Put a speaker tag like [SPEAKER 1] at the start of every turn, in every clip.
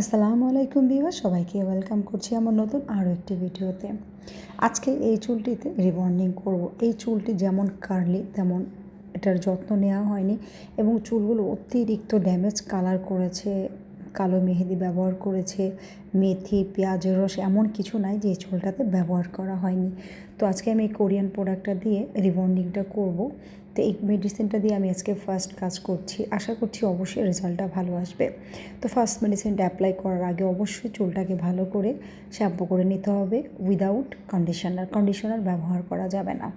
[SPEAKER 1] আসসালামু আলাইকুম বিবা সবাইকে ওয়েলকাম করছি আমার নতুন আরও একটি ভিডিওতে। আজকে এই চুলটিতে রিবন্ডিং করব। এই চুলটি যেমন কার্লি তেমন এটার যত্ন নেওয়া হয়নি এবং চুলগুলো অতিরিক্ত ড্যামেজ কালার করেছে। কালো মেহেদি ব্যবহার করেছে, মেথি পেঁয়াজের রস এমন কিছু নাই যে চুলটাতে ব্যবহার করা হয়নি। তো আজকে আমি এই কোরিয়ান প্রোডাক্টটা দিয়ে রিবন্ডিংটা করব। তো এই মেডিসিনটা দিয়ে আমি আজকে ফার্স্ট কাজ করছি। আশা করছি অবশ্যই রেজাল্টটা ভালো আসবে। তো ফার্স্ট মেডিসিনটা অ্যাপ্লাই করার আগে অবশ্যই চুলটাকে ভালো করে শ্যাম্পু করে নিতে হবে উইদাউট কন্ডিশনার কন্ডিশনার ব্যবহার করা যাবে না।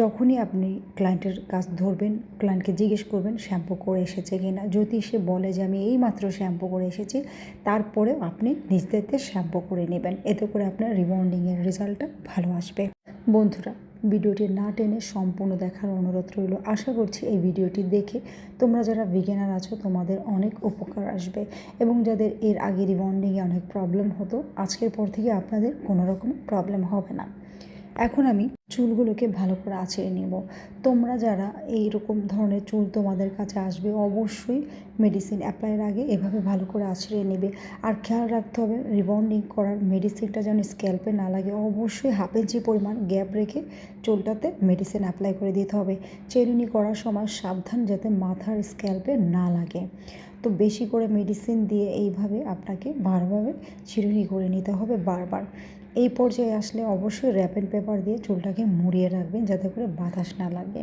[SPEAKER 1] যখনই আপনি ক্লায়েন্টের কাজ ধরবেন ক্লায়েন্টকে জিজ্ঞেস করবেন, শ্যাম্পু করে এসেছে কি না? যদি সে বলে যে, আমি এই মাত্র শ্যাম্পু করে এসেছি তারপরে আপনি নিজ দায়িত্বে শ্যাম্পু করে নেবেন। এতে করে আপনার রিবন্ডিংয়ের রেজাল্টটা ভালো আসবে। বন্ধুরা, ভিডিওটি না টেনে সম্পূর্ণ দেখার অনুরোধ রইল। আশা করছি এই ভিডিওটি দেখে তোমরা যারা বিজ্ঞানার আছো, তোমাদের অনেক উপকার আসবে। এবং যাদের এর আগে রিবন্ডিংয়ে অনেক প্রবলেম হতো, আজকের পর থেকে আপনাদের কোনো রকম প্রবলেম হবে না। এখন আমি চুলগুলোকে ভালো করে আঁচড়ে নেব। তোমরা যারা এই রকম ধরনের চুল তোমাদের কাছে আসবে, অবশ্যই মেডিসিন অ্যাপ্লাইয়ের আগে এভাবে ভালো করে আঁচড়ে নেবে। আর খেয়াল রাখতে হবে রিবন্ডিং করার মেডিসিনটা যেন স্ক্যাল্পে না লাগে। অবশ্যই হাফ ইঞ্চি পরিমাণ গ্যাপ রেখে চুলটাতে মেডিসিন অ্যাপ্লাই করে দিতে হবে। চেরুনি করার সময় সাবধান যাতে মাথার স্ক্যাল্পে না লাগে। তো বেশি করে মেডিসিন দিয়ে এইভাবে আপনাকে বারভাবে চিরুনি করে নিতে হবে বারবার। এই পর্যায়ে আসলে অবশ্যই র্যাপ অ্যান্ড পেপার দিয়ে চুলটাকে মুড়িয়ে রাখবেন যাতে করে বাতাস না লাগে।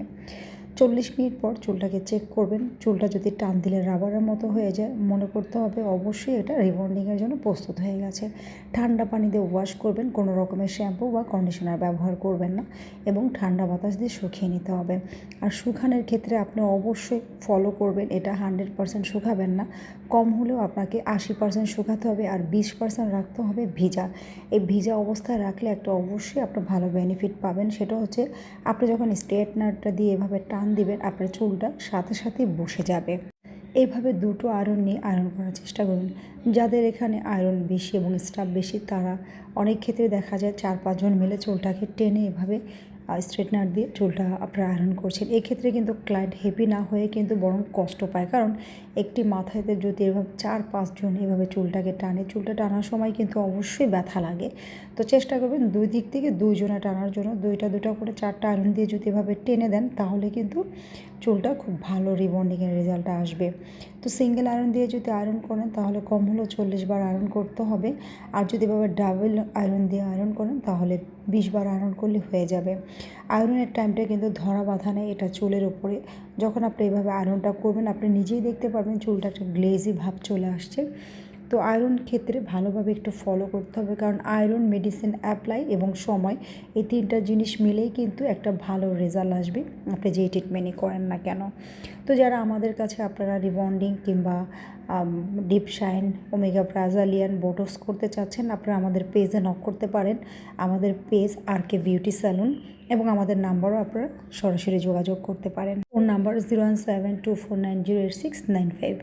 [SPEAKER 1] চল্লিশ মিনিট পর চুলটাকে চেক করবেন। চুলটা যদি টান দিলে রাবারের মতো হয়ে যায়, মনে করতে হবে অবশ্যই এটা রিবন্ডিংয়ের জন্য প্রস্তুত হয়ে গেছে। ঠান্ডা পানি দিয়ে ওয়াশ করবেন, কোনো রকমের শ্যাম্পু বা কন্ডিশনার ব্যবহার করবেন না এবং ঠান্ডা বাতাস দিয়ে শুকিয়ে নিতে হবে। আর শুকানোর ক্ষেত্রে আপনি অবশ্যই ফলো করবেন, এটা হান্ড্রেড পারসেন্ট শুকাবেন না। কম হলেও আপনাকে আশি পার্সেন্ট শুকাতে হবে আর বিশ পার্সেন্ট রাখতে হবে ভিজা। এই ভিজা অবস্থায় রাখলে একটা অবশ্যই আপনার ভালো বেনিফিট পাবেন। সেটা হচ্ছে, আপনি যখন স্ট্রেটনারটা দিয়ে এভাবে টান দিবেন, আপনার চুলটা সাথে সাথে বসে যাবে। এভাবে দুটো আয়রন নিয়ে আয়রন করার চেষ্টা করুন। যাদের এখানে আয়রন বেশি এবং স্টাফ বেশি, তারা অনেক ক্ষেত্রে দেখা যায় চার পাঁচজন মিলে চুলটাকে টেনে এভাবে স্ট্রেটনার দিয়ে চুলটা আপনারা আয়রন করছেন। এক্ষেত্রে কিন্তু ক্লায়েন্ট হেভি না হয়ে কিন্তু বরং কষ্ট পায়। কারণ একটি মাথায়তে যদি এভাবে চার পাঁচজন এভাবে চুলটাকে টানে, চুলটা টানার সময় কিন্তু অবশ্যই ব্যথা লাগে। তো চেষ্টা করবেন দুই দিক থেকে দুইজনে টানার জন্য। দুইটা দুটা করে চারটা আয়রন দিয়ে যদি এভাবে টেনে দেন, তাহলে কিন্তু চুলটা খুব ভালো রিবন্ডিংয়ের রেজাল্ট আসবে। তো সিঙ্গেল আয়রন দিয়ে যদি আয়রন করেন, তাহলে কম হলেও চল্লিশ বার আয়রন করতে হবে। আর যদি এভাবে ডাবল আয়রন দিয়ে আয়রন করেন, তাহলে বিশ বার আয়রন করলে হয়ে যাবে। আয়রনের টাইমটা কিন্তু ধরা বাঁধা নেই এটা চুলের ওপরে যখন আপনি এইভাবে আয়রনটা করবেন, আপনি নিজেই দেখতে পারবেন চুলটা একটা গ্লেজি ভাব চলে আসছে। তো আয়রন ক্ষেত্রে ভালোভাবে একটু ফলো করতে হবে। কারণ আয়রন মেডিসিন অ্যাপ্লাই এবং সময়, এই তিনটা জিনিস মিলেই কিন্তু একটা ভালো রেজাল্ট আসবে। আপনি যেই ট্রিটমেন্টই করেন না কেন। তো যারা আমাদের কাছে আপনারা রিবন্ডিং কিংবা deep shine omega Brazilian botox করতে চাচ্ছেন, আপনারা আমাদের পেজে নক করতে পারেন। আমাদের page R K beauty salon এবং আমাদের নাম্বারও আপনারা সরাসরি যোগাযোগ করতে পারেন। Phone number zero one seven two four nine zero eight six nine five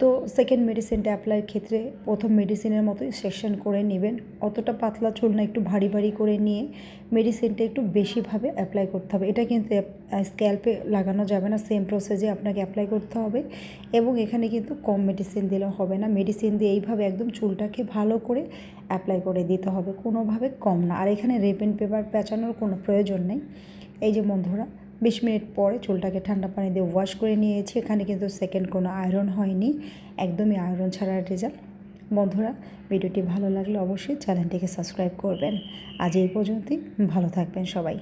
[SPEAKER 1] তো সেকেন্ড মেডিসিনটা অ্যাপ্লাইয়ের ক্ষেত্রে প্রথম মেডিসিনের মতোই সেকশন করে নেবেন। অতটা পাতলা চুল না, একটু ভারী ভারী করে নিয়ে মেডিসিনটা একটু বেশিভাবে অ্যাপ্লাই করতে হবে। এটা কিন্তু স্ক্যাল্পে লাগানো যাবে না সেম প্রসেসে আপনাকে অ্যাপ্লাই করতে হবে এবং এখানে কিন্তু কম মেডিসিন দিলেও হবে না। মেডিসিন দিয়ে এইভাবে একদম চুলটাকে ভালো করে অ্যাপ্লাই করে দিতে হবে, কোনোভাবে কম না। আর এখানে রেপেন পেপার পেঁচানোর কোনো প্রয়োজন নেই। এই যে বন্ধুরা বিশ মিনিট পরে চুলটাকে ঠান্ডা পানি দিয়ে ওয়াশ করে নিয়েছি। এখানে কিন্তু সেকেন্ড কোনো আয়রন হয়নি, একদমই আয়রন ছাড়া রেজাল্ট বন্ধুরা, ভিডিওটি ভালো লাগলে অবশ্যই চ্যানেলটিকে সাবস্ক্রাইব করবেন। আজ এই পর্যন্তই, ভালো থাকবেন সবাই।